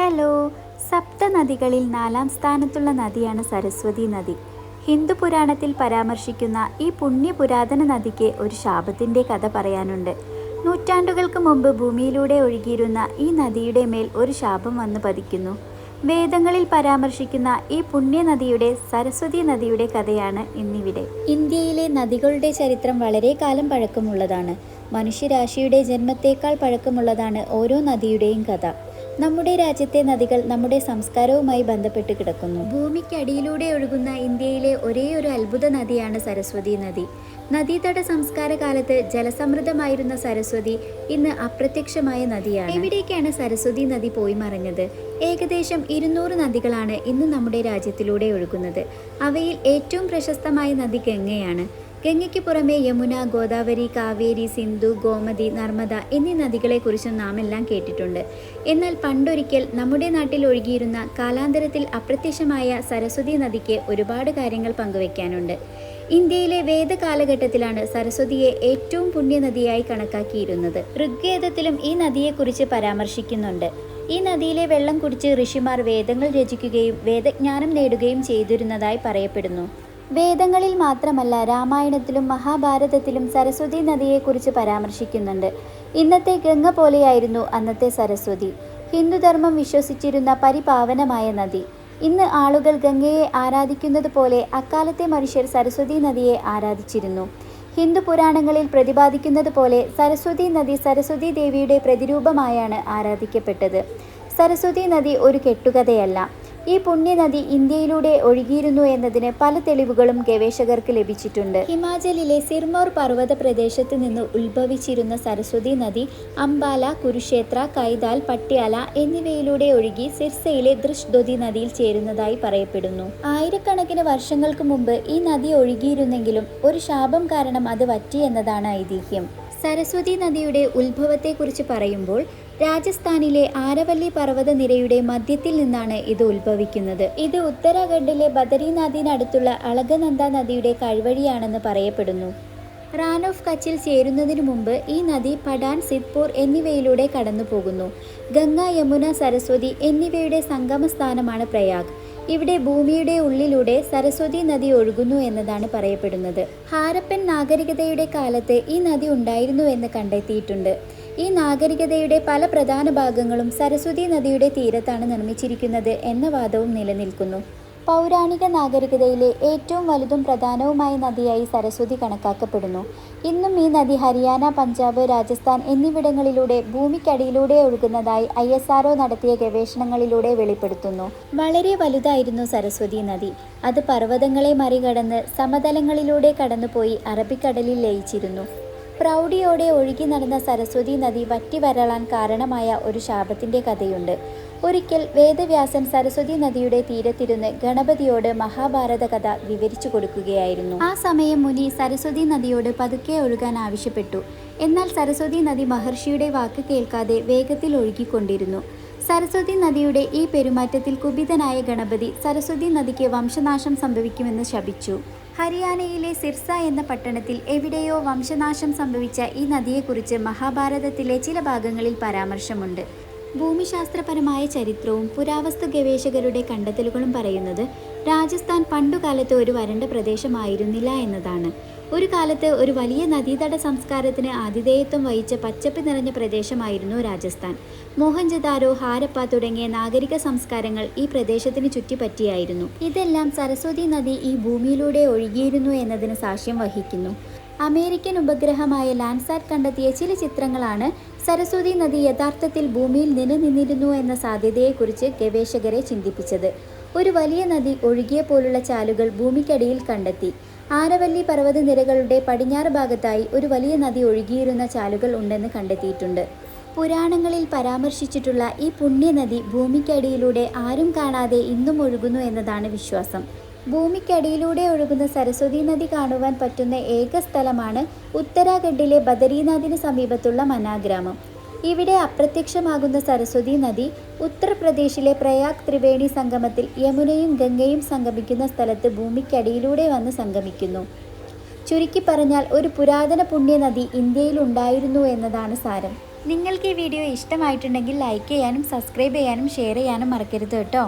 Hello. സപ്തനദികളിൽ നാലാം സ്ഥാനത്തുള്ള നദിയാണ് സരസ്വതി നദി. ഹിന്ദു പുരാണത്തിൽ പരാമർശിക്കുന്ന ഈ പുണ്യ പുരാതന നദിക്ക് ഒരു ശാപത്തിന്റെ കഥ പറയാനുണ്ട്. നൂറ്റാണ്ടുകൾക്ക് മുമ്പ് ഭൂമിയിലൂടെ ഒഴുകിയിരുന്ന ഈ നദിയുടെ മേൽ ഒരു ശാപം വന്നു പതിക്കുന്നു. വേദങ്ങളിൽ പരാമർശിക്കുന്ന ഈ പുണ്യനദിയുടെ സരസ്വതി നദിയുടെ കഥയാണ് ഇന്നിവിടെ. ഇന്ത്യയിലെ നദികളുടെ ചരിത്രം വളരെ കാലം പഴക്കമുള്ളതാണ്. മനുഷ്യരാശിയുടെ ജന്മത്തേക്കാൾ പഴക്കമുള്ളതാണ് ഓരോ നദിയുടെയും കഥ. നമ്മുടെ രാജ്യത്തെ നദികൾ നമ്മുടെ സംസ്കാരവുമായി ബന്ധപ്പെട്ട് കിടക്കുന്നു. ഭൂമിക്കടിയിലൂടെ ഒഴുകുന്ന ഇന്ത്യയിലെ ഒരേ ഒരു അത്ഭുത നദിയാണ് സരസ്വതി നദി. നദീതട സംസ്കാര കാലത്ത് ജലസമൃദ്ധമായിരുന്ന സരസ്വതി ഇന്ന് അപ്രത്യക്ഷമായ നദിയാണ്. എവിടേക്കാണ് സരസ്വതി നദി പോയി മറഞ്ഞത്? ഏകദേശം ഇരുന്നൂറ് നദികളാണ് ഇന്ന് നമ്മുടെ രാജ്യത്തിലൂടെ ഒഴുകുന്നത്. അവയിൽ ഏറ്റവും പ്രശസ്തമായ നദി ഗംഗയാണ്. ഗംഗയ്ക്ക് പുറമെ യമുന ഗോദാവരി കാവേരി സിന്ധു ഗോമതി നർമ്മദ എന്നീ നദികളെക്കുറിച്ചും നാം എല്ലാം കേട്ടിട്ടുണ്ട്. എന്നാൽ പണ്ടൊരിക്കൽ നമ്മുടെ നാട്ടിൽ ഒഴുകിയിരുന്ന കാലാന്തരത്തിൽ അപ്രത്യക്ഷമായ സരസ്വതി നദിക്ക് ഒരുപാട് കാര്യങ്ങൾ പങ്കുവയ്ക്കാനുണ്ട് ഇന്ത്യയിലെ വേദ കാലഘട്ടത്തിലാണ് സരസ്വതിയെ ഏറ്റവും പുണ്യനദിയായി കണക്കാക്കിയിരുന്നത്. ഋഗ്വേദത്തിലും ഈ നദിയെക്കുറിച്ച് പരാമർശിക്കുന്നുണ്ട്. ഈ നദിയിലെ വെള്ളം കുടിച്ച് ഋഷിമാർ വേദങ്ങൾ രചിക്കുകയും വേദജ്ഞാനം നേടുകയും ചെയ്തിരുന്നതായി പറയപ്പെടുന്നു. വേദങ്ങളിൽ മാത്രമല്ല രാമായണത്തിലും മഹാഭാരതത്തിലും സരസ്വതി നദിയെക്കുറിച്ച് പരാമർശിക്കുന്നുണ്ട്. ഇന്നത്തെ ഗംഗ പോലെയായിരുന്നു അന്നത്തെ സരസ്വതി. ഹിന്ദുധർമ്മം വിശ്വസിച്ചിരുന്ന പരിപാവനമായ നദി. ഇന്ന് ആളുകൾ ഗംഗയെ ആരാധിക്കുന്നത് പോലെ അക്കാലത്തെ മനുഷ്യർ സരസ്വതി നദിയെ ആരാധിച്ചിരുന്നു. ഹിന്ദു പുരാണങ്ങളിൽ പ്രതിപാദിക്കുന്നത് പോലെ സരസ്വതി നദി സരസ്വതി ദേവിയുടെ പ്രതിരൂപമായാണ് ആരാധിക്കപ്പെട്ടത്. സരസ്വതി നദി ഒരു കെട്ടുകഥയല്ല. ഈ പുണ്യനദി ഇന്ത്യയിലൂടെ ഒഴുകിയിരുന്നു എന്നതിന് പല തെളിവുകളും ഗവേഷകർക്ക് ലഭിച്ചിട്ടുണ്ട്. ഹിമാചലിലെ സിർമോർ പർവത പ്രദേശത്ത് നിന്ന് ഉത്ഭവിച്ചിരുന്ന സരസ്വതി നദി അംബാല കുരുക്ഷേത്ര കൈതാൽ പട്യാല എന്നിവയിലൂടെ ഒഴുകി സിർസയിലെ ദൃഷ്ദൊതി നദിയിൽ ചേരുന്നതായി പറയപ്പെടുന്നു. ആയിരക്കണക്കിന് വർഷങ്ങൾക്ക് മുമ്പ് ഈ നദി ഒഴുകിയിരുന്നെങ്കിലും ഒരു ശാപം കാരണം അത് വറ്റി എന്നതാണ് ഐതിഹ്യം. സരസ്വതി നദിയുടെ ഉത്ഭവത്തെക്കുറിച്ച് പറയുമ്പോൾ രാജസ്ഥാനിലെ ആരവല്ലി പർവത നിരയുടെ മധ്യത്തിൽ നിന്നാണ് ഇത് ഉത്ഭവിക്കുന്നത്. ഇത് ഉത്തരാഖണ്ഡിലെ ബദരീനാഥിനടുത്തുള്ള അളകനന്ദ നദിയുടെ കഴിവഴിയാണെന്ന് പറയപ്പെടുന്നു. റാൻ ഓഫ് കച്ചിൽ ചേരുന്നതിനു മുമ്പ് ഈ നദി പടാൻ സിദ്പൂർ എന്നിവയിലൂടെ കടന്നു ഗംഗ യമുന സരസ്വതി എന്നിവയുടെ സംഗമസ്ഥാനമാണ് പ്രയാഗ്. ഇവിടെ ഭൂമിയുടെ ഉള്ളിലൂടെ സരസ്വതി നദി ഒഴുകുന്നു എന്നതാണ് പറയപ്പെടുന്നത്. ഹാരപ്പൻ നാഗരികതയുടെ കാലത്ത് ഈ നദി ഉണ്ടായിരുന്നു എന്ന് കണ്ടെത്തിയിട്ടുണ്ട്. ഈ നാഗരികതയുടെ പല പ്രധാന ഭാഗങ്ങളും സരസ്വതി നദിയുടെ തീരത്താണ് നിർമ്മിച്ചിരിക്കുന്നത് എന്ന വാദവും നിലനിൽക്കുന്നു. പൗരാണിക നാഗരികതയിലെ ഏറ്റവും വലുതും പ്രധാനവുമായ നദിയായി സരസ്വതി കണക്കാക്കപ്പെടുന്നു. ഇന്നും ഈ നദി ഹരിയാന പഞ്ചാബ് രാജസ്ഥാൻ എന്നിവിടങ്ങളിലൂടെ ഭൂമിക്കടിയിലൂടെ ഒഴുകുന്നതായി ഐ എസ് ആർഒ നടത്തിയ ഗവേഷണങ്ങളിലൂടെ വെളിപ്പെടുത്തുന്നു. വളരെ വലുതായിരുന്നു സരസ്വതി നദി. അത് പർവതങ്ങളെ മറികടന്ന് സമതലങ്ങളിലൂടെ കടന്നുപോയി അറബിക്കടലിൽ ലയിച്ചിരുന്നു. പ്രൗഢിയോടെ ഒഴുകി നടന്ന സരസ്വതി നദി വറ്റി വരളാൻ കാരണമായ ഒരു ശാപത്തിന്റെ കഥയുണ്ട്. ഒരിക്കൽ വേദവ്യാസൻ സരസ്വതി നദിയുടെ തീരത്തിരുന്ന് ഗണപതിയോട് മഹാഭാരത കഥ വിവരിച്ചു കൊടുക്കുകയായിരുന്നു. ആ സമയം മുനി സരസ്വതി നദിയോട് പതുക്കെ ഒഴുകാൻ ആവശ്യപ്പെട്ടു. എന്നാൽ സരസ്വതി നദി മഹർഷിയുടെ വാക്ക് കേൾക്കാതെ വേഗത്തിൽ ഒഴുകിക്കൊണ്ടിരുന്നു. സരസ്വതി നദിയുടെ ഈ പെരുമാറ്റത്തിൽ കുപിതനായ ഗണപതി സരസ്വതി നദിക്ക് വംശനാശം സംഭവിക്കുമെന്ന് ശപിച്ചു. ഹരിയാനയിലെ സിർസ എന്ന പട്ടണത്തിൽ എവിടെയോ വംശനാശം സംഭവിച്ച ഈ നദിയെക്കുറിച്ച് മഹാഭാരതത്തിലെ ചില ഭാഗങ്ങളിൽ പരാമർശമുണ്ട്. ഭൂമിശാസ്ത്രപരമായ ചരിത്രവും പുരാവസ്തു ഗവേഷകരുടെ കണ്ടെത്തലുകളും പറയുന്നത് രാജസ്ഥാൻ പണ്ടുകാലത്ത് ഒരു വരണ്ട പ്രദേശമായിരുന്നില്ല എന്നതാണ്. ഒരു കാലത്ത് ഒരു വലിയ നദീതട സംസ്കാരത്തിന് ആതിഥേയത്വം വഹിച്ച പച്ചപ്പ് നിറഞ്ഞ പ്രദേശമായിരുന്നു രാജസ്ഥാൻ. മോഹൻജദാരോ ഹാരപ്പ തുടങ്ങിയ നാഗരിക സംസ്കാരങ്ങൾ ഈ പ്രദേശത്തിന് ചുറ്റിപ്പറ്റിയായിരുന്നു. ഇതെല്ലാം സരസ്വതി നദി ഈ ഭൂമിയിലൂടെ ഒഴുകിയിരുന്നു എന്നതിന് സാക്ഷ്യം വഹിക്കുന്നു. അമേരിക്കൻ ഉപഗ്രഹമായ ലാൻഡ്സാറ്റ് കണ്ടെത്തിയ ചില ചിത്രങ്ങളാണ് സരസ്വതി നദി യഥാർത്ഥത്തിൽ ഭൂമിയിൽ നിലനിന്നിരുന്നു എന്ന സാധ്യതയെക്കുറിച്ച് ഗവേഷകരെ ചിന്തിപ്പിച്ചത്. ഒരു വലിയ നദി ഒഴുകിയ പോലുള്ള ചാലുകൾ ഭൂമിക്കടിയിൽ കണ്ടെത്തി. ആരവല്ലി പർവതനിരകളുടെ പടിഞ്ഞാറ് ഭാഗത്തായി ഒരു വലിയ നദി ഒഴുകിയിരുന്ന ചാലുകൾ ഉണ്ടെന്ന് കണ്ടെത്തിയിട്ടുണ്ട്. പുരാണങ്ങളിൽ പരാമർശിച്ചിട്ടുള്ള ഈ പുണ്യനദി ഭൂമിക്കടിയിലൂടെ ആരും കാണാതെ ഇന്നും ഒഴുകുന്നു എന്നതാണ് വിശ്വാസം. ഭൂമിക്കടിയിലൂടെ ഒഴുകുന്ന സരസ്വതി നദി കാണുവാൻ പറ്റുന്ന ഏക സ്ഥലമാണ് ഉത്തരാഖണ്ഡിലെ ബദരീനാഥിന് സമീപത്തുള്ള മനാഗ്രാമം. ഇവിടെ അപ്രത്യക്ഷമാകുന്ന സരസ്വതി നദി ഉത്തർപ്രദേശിലെ പ്രയാഗ് ത്രിവേണി സംഗമത്തിൽ യമുനയും ഗംഗയും സംഗമിക്കുന്ന സ്ഥലത്ത് ഭൂമിക്കടിയിലൂടെ വന്ന് സംഗമിക്കുന്നു. ചുരുക്കി പറഞ്ഞാൽ ഒരു പുരാതന പുണ്യനദി ഇന്ത്യയിൽ ഉണ്ടായിരുന്നു എന്നതാണ് സാരം. നിങ്ങൾക്ക് ഈ വീഡിയോ ഇഷ്ടമായിട്ടുണ്ടെങ്കിൽ ലൈക്ക് ചെയ്യാനും സബ്സ്ക്രൈബ് ചെയ്യാനും ഷെയർ ചെയ്യാനും മറക്കരുത് കേട്ടോ.